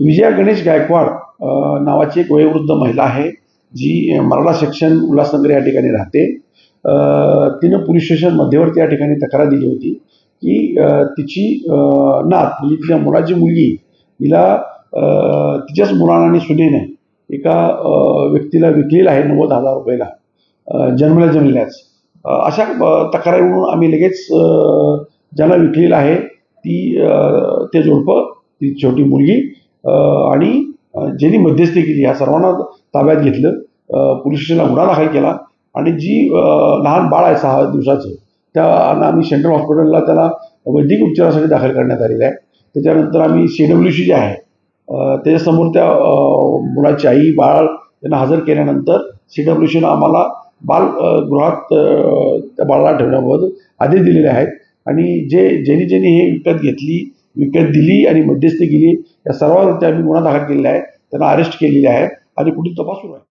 विजया गणेश गायकवाड नावाची एक वयोवृद्ध महिला आहे जी मराठा सेक्शन उल्हासनगर या ठिकाणी राहते. तिनं पोलीस स्टेशन मध्यवर्ती या ठिकाणी तक्रार दिली होती की तिची नात म्हणजे तिच्या मुलाची मुलगी तिला तिच्याच मुलानं आणि सुनेनं एका व्यक्तीला विकलेलं आहे नव्वद हजार रुपयाला जन्मल्या जन्मल्याच अशा तक्रारीवरून आम्ही लगेच ज्याला विकलेलं आहे ती ते जोडपं ती छोटी मुलगी आणि ज्यांनी मध्यस्थी केली या सर्वांना ताब्यात घेतलं. पोलीस स्टेशनला गुन्हा दाखल केला. आणि जी लहान बाळ आहे सहा दिवसाचं त्या आम्ही सेंट्रल हॉस्पिटलला त्याला वैद्यकीय उपचारासाठी दाखल करण्यात आलेलं आहे. त्याच्यानंतर आम्ही सी डब्ल्यू सी जे आहे त्याच्यासमोर त्या मुलाची आई बाळ त्यांना हजर केल्यानंतर सी डब्ल्यू सीनं आम्हाला बाल गृहात त्या बाळाला ठेवण्याबाबत आदेश दिलेले आहेत. आणि जे ज्यांनी ज्यांनी हे विकत घेतली विकत दिली आणि मध्यस्थी केली. या सर्वांवरती आम्ही गुन्हा दाखल केलेला आहे. त्यांना अरेस्ट केलेली आहे. आणि पुढील तपास सुरू आहे.